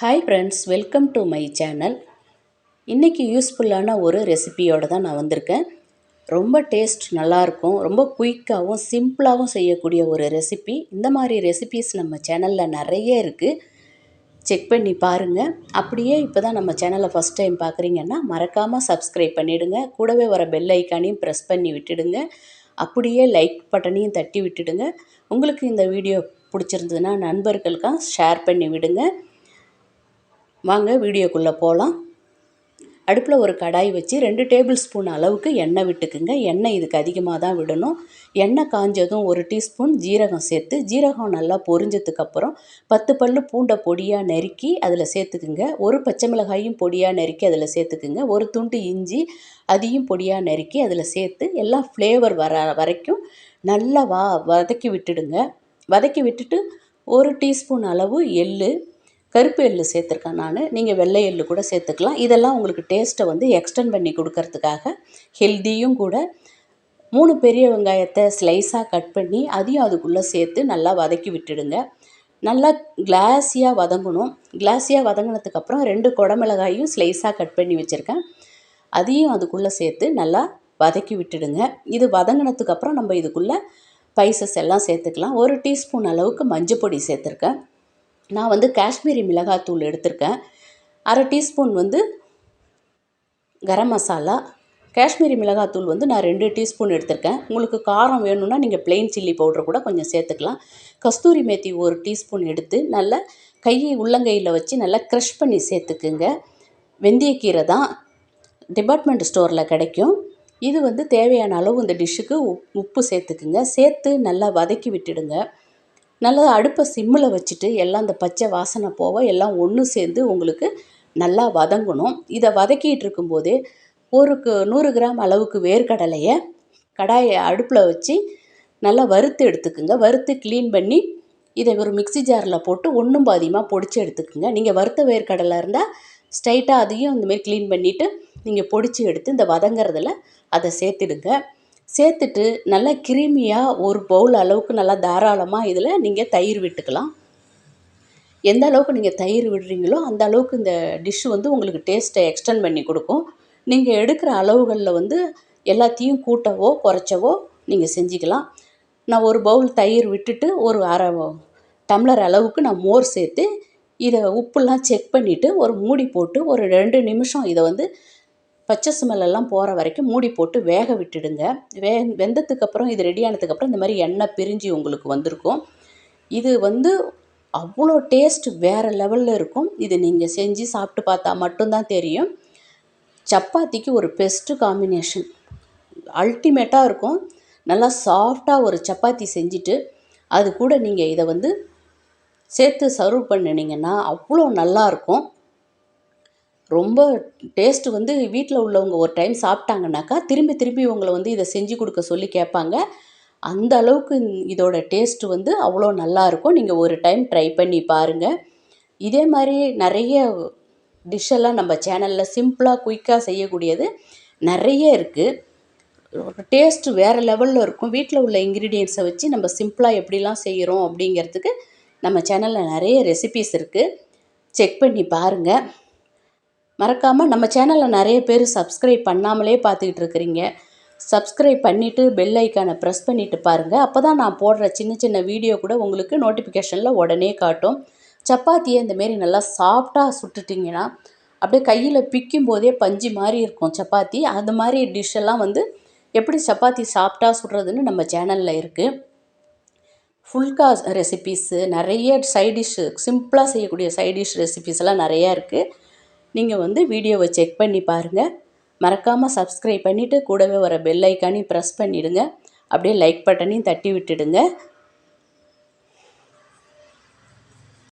Hi friends welcome to my channel இன்றைக்கி யூஸ்ஃபுல்லான ஒரு ரெசிபியோடு தான் நான் வந்திருக்கேன். ரொம்ப டேஸ்ட் நல்லாயிருக்கும். ரொம்ப குயிக்காகவும் சிம்பிளாகவும் செய்யக்கூடிய ஒரு ரெசிபி இந்த மாதிரி ரெசிபிஸ் நம்ம சேனலில் நிறைய இருக்குது செக் பண்ணி பாருங்கள் அப்படியே இப்போ தான் நம்ம சேனலை ஃபஸ்ட் டைம் பார்க்குறீங்கன்னா மறக்காமல் சப்ஸ்கிரைப் பண்ணிவிடுங்க கூடவே வர பெல் ஐக்கானையும் ப்ரெஸ் பண்ணி விட்டுடுங்க. அப்படியே லைக் பட்டனையும் தட்டி விட்டுடுங்க. உங்களுக்கு இந்த வீடியோ பிடிச்சிருந்ததுன்னா நண்பர்களுக்காக ஷேர் பண்ணி விடுங்க. வாங்க வீடியோக்குள்ளே போகலாம் அடுப்பில் ஒரு கடாய் வச்சு ரெண்டு டேபிள் ஸ்பூன் அளவுக்கு எண்ணெய் விட்டுக்குங்க. எண்ணெய் இதுக்கு அதிகமாக தான் விடணும். எண்ணெய் காஞ்சதும் ஒரு டீஸ்பூன் ஜீரகம் சேர்த்து ஜீரகம் நல்லா பொரிஞ்சதுக்கப்புறம் பத்து பல் பூண்டை பொடியாக நறுக்கி அதில் சேர்த்துக்குங்க. ஒரு பச்சை மிளகாயும் பொடியாக நறுக்கி அதில் சேர்த்துக்குங்க. ஒரு துண்டு இஞ்சி அதையும் பொடியாக நறுக்கி அதில் சேர்த்து எல்லாம் ஃப்ளேவர் வர வரைக்கும் நல்லா வா வதக்கி விட்டுடுங்க. வதக்கி விட்டுட்டு ஒரு டீஸ்பூன் அளவு எள்ளு கருப்பு எள்ளு சேர்த்துருக்கேன் நான். நீங்கள் வெள்ளை எள்ளு கூட சேர்த்துக்கலாம். இதெல்லாம் உங்களுக்கு டேஸ்ட்டை வந்து எக்ஸ்டெண்ட் பண்ணி கொடுக்கறதுக்காக ஹெல்த்தியும் கூட மூணு பெரிய வெங்காயத்தை ஸ்லைஸாக கட் பண்ணி அதையும் அதுக்குள்ளே சேர்த்து நல்லா வதக்கி விட்டுடுங்க. நல்லா கிளாஸியாக வதங்கணும். கிளாஸியாக வதங்கினதுக்கப்புறம் ரெண்டு குடமிளகாயும் ஸ்லைஸாக கட் பண்ணி வச்சுருக்கேன். அதையும் அதுக்குள்ளே சேர்த்து நல்லா வதக்கி விட்டுடுங்க. இது வதங்கினதுக்கப்புறம் நம்ம இதுக்குள்ளே ஸ்பைசஸ் எல்லாம் சேர்த்துக்கலாம். ஒரு டீஸ்பூன் அளவுக்கு மஞ்சள் பொடி சேர்த்துருக்கேன். நான் வந்து காஷ்மீரி மிளகாத்தூள் எடுத்திருக்கேன். அரை டீஸ்பூன் வந்து கரம் மசாலா. காஷ்மீரி மிளகாத்தூள் வந்து நான் ரெண்டு டீஸ்பூன் எடுத்திருக்கேன். உங்களுக்கு காரம் வேணும்னா நீங்கள் பிளெயின் சில்லி பவுடர் கூட கொஞ்சம் சேர்த்துக்கலாம். கஸ்தூரி மேத்தி ஒரு டீஸ்பூன் எடுத்து நல்லா கையை உள்ளங்கையில் வச்சு நல்லா க்ரஷ் பண்ணி சேர்த்துக்குங்க. வெந்தயக்கீரை தான் டிபார்ட்மெண்ட் ஸ்டோரில் கிடைக்கும். இது வந்து தேவையான அளவு இந்த டிஷ்ஷுக்கு உப் உப்பு சேர்த்துக்குங்க. சேர்த்து நல்லா வதக்கி விட்டுடுங்க. நல்லா அடுப்பை சிம்மில் வச்சுட்டு எல்லாம் அந்த பச்சை வாசனை போக எல்லாம் ஒன்று சேர்ந்து உங்களுக்கு நல்லா வதங்கணும். இதை வதக்கிட்டு இருக்கும்போதே ஒரு நூறு கிராம் அளவுக்கு வேர்க்கடலையை கடாயை அடுப்பில் வச்சு நல்லா வறுத்து எடுத்துக்குங்க. வறுத்து க்ளீன் பண்ணி இதை ஒரு மிக்சி ஜாரில் போட்டு ஒன்றும் பாதியமாக பொடிச்சு எடுத்துக்குங்க. நீங்கள் வறுத்த வேர்க்கடலை இருந்தால் ஸ்ட்ரைட்டாக அதையும் இந்தமாரி க்ளீன் பண்ணிவிட்டு நீங்கள் பொடிச்சு எடுத்து இந்த வதங்குறதில் அதை சேர்த்துடுங்க. சேர்த்துட்டு நல்லா கிருமியாக ஒரு பவுல் அளவுக்கு நல்லா தாராளமாக இதில் நீங்கள் தயிர் விட்டுக்கலாம். எந்த அளவுக்கு நீங்கள் தயிர் விடுறீங்களோ அந்த அளவுக்கு இந்த டிஷ்ஷு வந்து உங்களுக்கு டேஸ்ட்டை எக்ஸ்டெண்ட் பண்ணி கொடுக்கும். நீங்கள் எடுக்கிற அளவுகளில் வந்து எல்லாத்தையும் கூட்டவோ குறைச்சவோ நீங்கள் செஞ்சுக்கலாம். நான் ஒரு பவுல் தயிர் விட்டுட்டு ஒரு அரை டம்ளர் அளவுக்கு நான் மோர் சேர்த்து இதை உப்புலாம் செக் பண்ணிவிட்டு ஒரு மூடி போட்டு ஒரு ரெண்டு நிமிஷம் இதை வந்து பச்சை ஸ்மெல்லெல்லாம் போகிற வரைக்கும் மூடி போட்டு வேக விட்டுடுங்க. வே வெந்ததுக்கப்புறம் இது ரெடி ஆனதுக்கப்புறம் இந்த மாதிரி எண்ணெய் பிரிஞ்சு உங்களுக்கு வந்திருக்கும். இது வந்து அவ்வளோ டேஸ்ட் வேறு லெவலில் இருக்கும். இது நீங்கள் செஞ்சு சாப்பிட்டு பார்த்தா மட்டும்தான் தெரியும். சப்பாத்திக்கு ஒரு பெஸ்ட்டு காம்பினேஷன் அல்டிமேட்டாக இருக்கும். நல்லா சாஃப்டாக ஒரு சப்பாத்தி செஞ்சுட்டு அது கூட நீங்கள் இதை வந்து சேர்த்து சர்வ் பண்ணினீங்கன்னா அவ்வளோ நல்லாயிருக்கும் ரொம்ப டேஸ்ட்டு வந்து வீட்டில் உள்ளவங்க ஒரு டைம் சாப்பிட்டாங்கனாக்கா திரும்பி திரும்பி உங்களை வந்து இதை செஞ்சு கொடுக்க சொல்லி கேட்பாங்க. அந்த அளவுக்கு இதோட டேஸ்ட்டு வந்து அவ்வளோ நல்லாயிருக்கும் நீங்கள் ஒரு டைம் ட்ரை பண்ணி பாருங்கள் இதே மாதிரி நிறைய டிஷ்ஷெல்லாம் நம்ம சேனலில் சிம்பிளாக குயிக்காக செய்யக்கூடியது நிறைய இருக்குது டேஸ்ட்டு வேறு லெவலில் இருக்கும். வீட்டில் உள்ள இன்க்ரீடியன்ஸை வச்சு நம்ம சிம்பிளாக எப்படிலாம் செய்கிறோம் அப்படிங்கிறதுக்கு நம்ம சேனலில் நிறைய ரெசிபீஸ் இருக்குது செக் பண்ணி பாருங்கள் மறக்காமல் நம்ம சேனலில் நிறைய பேர் சப்ஸ்கிரைப் பண்ணாமலே பார்த்துக்கிட்டு இருக்கிறீங்க. சப்ஸ்கிரைப் பண்ணிவிட்டு பெல் ஐக்கானை ப்ரெஸ் பண்ணிவிட்டு பாருங்கள் அப்போ தான் நான் போடுற சின்ன சின்ன வீடியோ கூட உங்களுக்கு நோட்டிஃபிகேஷனில் உடனே காட்டும். சப்பாத்தியை இந்தமாரி நல்லா சாஃப்டாக சுட்டுட்டிங்கன்னா அப்படியே கையில் பிக்கும் போதே பஞ்சு மாதிரி இருக்கும் சப்பாத்தி. அந்த மாதிரி டிஷ்ஷெல்லாம் வந்து எப்படி சப்பாத்தி சாஃப்டாக சுடுறதுன்னு நம்ம சேனலில் இருக்குது ஃபுல்கா ரெசிபீஸு நிறைய சைட் டிஷ்ஷு சிம்பிளாக செய்யக்கூடிய சைட் டிஷ் நிறையா இருக்குது நீங்கள் வந்து வீடியோவை செக் பண்ணி பாருங்கள் மறக்காமல் சப்ஸ்கிரைப் பண்ணிவிட்டு கூடவே வர பெல் ஐக்கானையும் ப்ரெஸ் பண்ணிவிடுங்க அப்படியே லைக் பட்டனையும் தட்டி விட்டுடுங்க.